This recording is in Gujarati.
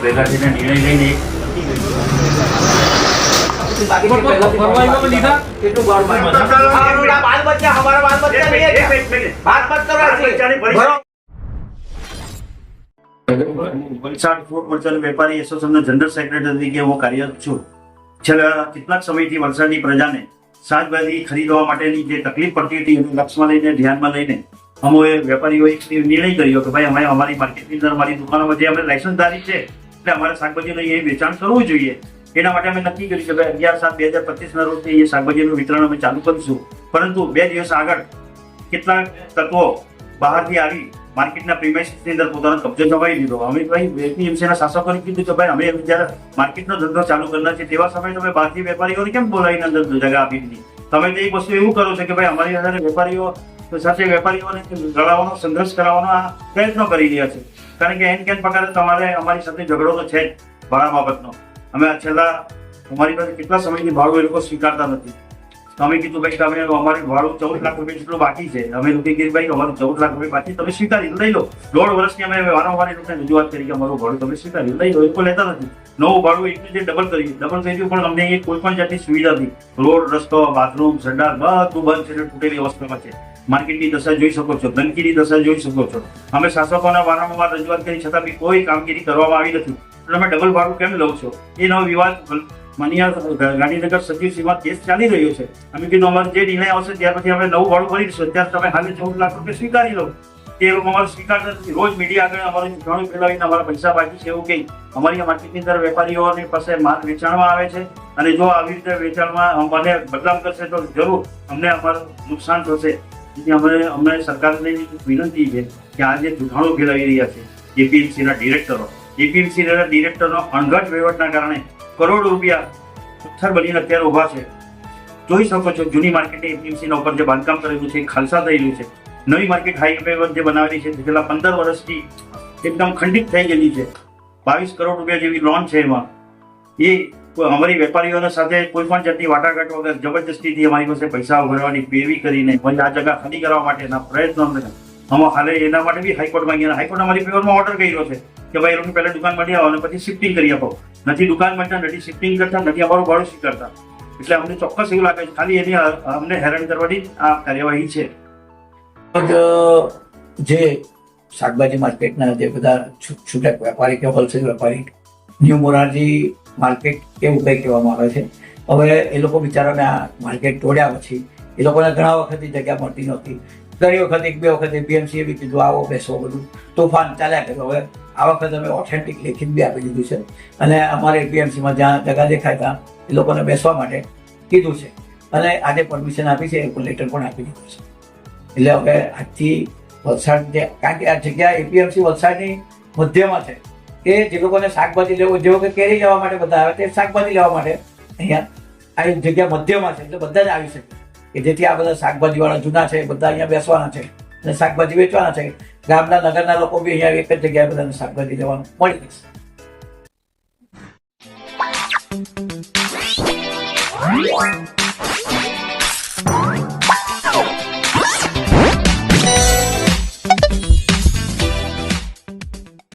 ભેગા થઈને નિર્ણય લઈને. વલસાડ ફૂડ વેપારી એસોસિએશનનો જનરલ સેક્રેટરી તરીકે હું કાર્યરત છું છેલ્લા કેટલાક સમયથી વલસાડની પ્રજાને શાકભાજી ખરીદવા માટેની જે તકલીફ પડતી હતી એને લક્ષમાં લઈને ધ્યાનમાં લઈને અમે વેપારીઓએ એક નિર્ણય કર્યો કે ભાઈ અમે અમારી માર્કેટની અંદર અમારી દુકાનોમાં જે અમે લાયસન્સધારી છે એટલે અમારે શાકભાજીનું એ વેચાણ કરવું જોઈએ. એના માટે અમે નક્કી કર્યું કે અગિયાર સાત બે હજાર પચીસના રોજ એ શાકભાજીનું વિતરણ અમે ચાલુ કરીશું. પરંતુ બે દિવસ આગળ કેટલાક તત્વો બહારથી આવી માર્કેટના પ્રીમાઇસીસની અંદર પોતાનો કબજો જમાવી લીધો. અમે ભાઈ એપીએમસીના શાસકોને કીધું કે ભાઈ અમે જ્યારે માર્કેટનો ધંધો ચાલુ કરનાર છે તેવા સમયે તમે બહારથી વેપારીઓને કેમ બોલાવીને અંદર જગા આપી દીધી? તમે તો એક વસ્તુ એવું કરો છો કે ભાઈ અમારી અંદર વેપારીઓ સાથે વેપારીઓને લડાવવાનો સંઘર્ષ કરાવવાનો આ પ્રયત્નો કરી રહ્યા છે. કારણ કે એન કેન પ્રકારે તમારે અમારી સાથે ઝઘડો તો છે જ ભાડા બાબતનો અમે છેલ્લા અમારી પાસે કેટલા સમયથી ભાડું એ લોકો સ્વીકારતા નથી. અમે કીધું ભાઈ તમે અમે અમારે વાળું ચૌદ લાખ રૂપિયા જેટલું બાકી છે. અમે લોકો કીધું ભાઈ અમારું ચૌદ લાખ રૂપિયા બાકી તમે સ્વીકારી લઈ લો. દોઢ વર્ષની અમે વારંવાર એ રજૂઆત કરી કે અમારું ભાડું તમે સ્વીકારી લઈ લો. એ કોઈ લેતા નથી. નવું ભાડું એટલું જે ડબલ કરી ડબલ દીધું પણ અમને અહીંયા કોઈ પણ જાતની સુવિધા નથી. રોડ, રસ્તો બાથરૂમ સંડાસ બધું બંધ છે તૂટેલી અવસ્થામાં છે. માર્કેટની દશા જોઈ શકો છો. ગંદકીની દશા જોઈ શકો છો. અમે શાસકોને વારંવાર રજૂઆત કરી છતાં બી કોઈ કામગીરી કરવામાં આવી નથી. તમે ડબલ ભાડું કેમ લો છો? એ નવો વિવાદ માન્ય ગાંધીનગર સચિવ કેસ ચાલી રહ્યો છે. અમે કીધું અમારે જે નિર્ણય આવશે ત્યાર પછી અમે નવું ભાડું ભરીશું. ત્યારે તમે હાલે ચૌદ લાખ રૂપિયા સ્વીકારી લો. તે લોકો અમારે સ્વીકાર નથી રોજ મીડિયા આગળ અમારું ચૂંટણી ફેલાવીને અમારા પૈસા બાકી છે એવું કંઈ અમારી માર્કેટની અંદર વેપારીઓની પાસે માલ વેચાણમાં આવે છે. અને જો આવી રીતે વેચાણમાં અમને બદલામ કરશે તો જરૂર અમને અમારું નુકસાન થશે. તેથી અમે અમને સરકારને વિનંતી છે કે આ જે જૂઠાણું ફેલાવી રહ્યા છે, એપીએમસીના ડિરેક્ટરો. એપીએમસીના ડિરેક્ટરનો અણઘટ વહીવટના કારણે કરોડો રૂપિયા પથ્થર બનીને અત્યારે ઊભા છે. જોઈ શકો છો, જૂની માર્કેટ એપીએમસીના ઉપર જે બાંધકામ કરેલું છે ખાલસા થયેલું છે. નવી માર્કેટ હાઈવે પર જે બનાવેલી છે, છેલ્લા પંદર વર્ષથી એકદમ ખંડિત થઈ ગયેલી છે. બાવીસ કરોડ રૂપિયા જેવી લોન છે એમાં. એ અમારી વેપારીઓના સાથે કોઈ પણ જાતની વાટાઘાટ વગર જબરદસ્તીથી અમારી પાસે પૈસા ઉઘરાવવાની પેરવી કરીને પછી આ જગા ખાલી કરવા માટેના પ્રયત્નો અમે હાલે એના માટે બી હાઈકોર્ટમાં ગયા હાઈકોર્ટ અમારી ફેવરમાં ઓર્ડર કર્યો છે. કે ભાઈ લોકો પહેલાં દુકાન મળી આવો અને પછી શિફ્ટિંગ કરી આપો. નથી દુકાન માટે નથી શિફ્ટિંગ કરતા, નથી અમારું ભાડું સ્વીકારતા એટલે અમને ચોક્કસ એવું લાગે છે. ખાલી એની અમને હેરાન કરવાની આ કાર્યવાહી છે. જે શાકભાજી માર્કેટના જે બધા છૂટક વેપારી કે હોલસેલ વેપારી ન્યૂ મોરારજી માર્કેટ એવું કંઈ કહેવામાં આવે છે? હવે એ લોકો બિચારાને આ માર્કેટ તોડ્યા પછી, એ લોકોને ઘણા વખતથી જગ્યા મળતી નહોતી. ઘણી વખત એક, બે વખત એપીએમસી બી કીધું, આવો, બેસો બધું. તોફાન ચાલ્યા કર્યું. હવે આ વખતે અમે ઓથેન્ટિક લેખિત બી આપી દીધું છે. અને અમારે એપીએમસીમાં જ્યાં જગા દેખાય ત્યાં એ લોકોને બેસવા માટે કીધું છે. અને આજે પરમિશન આપી છે એ લેટર પણ આપી દીધું છે. એટલે હવે આજથી વલસાડ જે કારણ કે આ જગ્યા એપીએમસી વલસાડની મધ્યમાં છે. કે જે લોકોને શાકભાજી લેવું જેવો કે કેરી લેવા માટે બધા આવે, તે શાકભાજી લેવા માટે અહીંયા આ જગ્યા મધ્યમાં છે, એટલે બધા જ આવી શકે. કે જેથી આ બધા શાકભાજીવાળા જૂના છે બધા અહીંયા બેસવાના છે. અને શાકભાજી વેચવાના છે. ગામના, નગરના લોકો બી અહીંયા એક જ જગ્યાએ બધાને શાકભાજી લેવાનું મળી જશે.